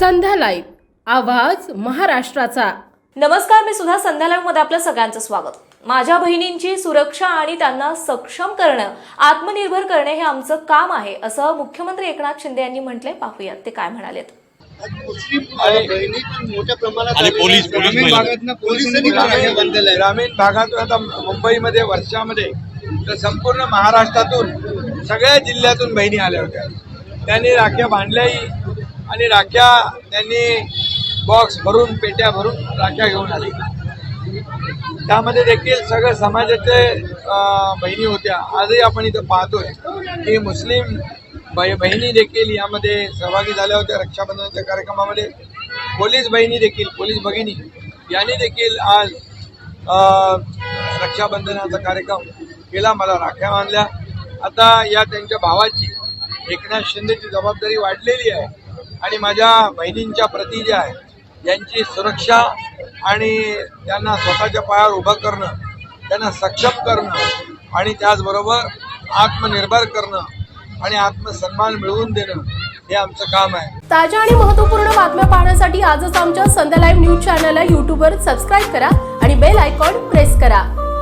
Live आवाज महाराष्ट्राचा. नमस्कार मी सुद्धा संध्या मध्ये आपलं सगळ्यांचं स्वागत. माझ्या बहिणींची सुरक्षा आणि त्यांना सक्षम करणं आत्मनिर्भर करणे हे आमचं काम आहे असं मुख्यमंत्री एकनाथ शिंदे यांनी म्हटलंय. पाहूयात ते काय म्हणालेत. मोठ्या प्रमाणात पोलीस- आहे. ग्रामीण भागातून आता मुंबईमध्ये वर्षामध्ये तर संपूर्ण महाराष्ट्रातून सगळ्या जिल्ह्यातून बहिणी आल्या होत्या. त्यांनी राख्या बांधल्याही आणि राख्या त्यांनी बॉक्स भरून पेट्या भरून राख्या घेऊन आली. त्यामध्ये देखील सगळ्या समाजाचे बहिणी होत्या. आजही आपण इथं पाहतोय की मुस्लिम बहिणी देखील यामध्ये सहभागी झाल्या होत्या रक्षाबंधनाच्या कार्यक्रमामध्ये. पोलीस बहिणी देखील पोलीस भगिनी यांनी देखील आज रक्षाबंधनाचा कार्यक्रम केला. मला राख्या बांधल्या आता या त्यांच्या भावाची एकनाथ शिंदेची जबाबदारी वाढलेली आहे. आणि माझ्या बहिणींच्या प्रती ज्या आहे यांची सुरक्षा आणि त्यांना स्वतःच्या पायावर उभं करणं त्यांना सक्षम करणं आणि त्याचबरोबर आत्मनिर्भर करणं आणि आत्मसन्मान मिळवून देणं हे आमचं काम आहे. ताज्या आणि महत्त्वपूर्ण बातम्या पाहण्यासाठी आजच आमच्या संध्या लाईव्ह न्यूज चॅनलला यूट्यूबवर सबस्क्राईब करा आणि बेल आयकॉन प्रेस करा.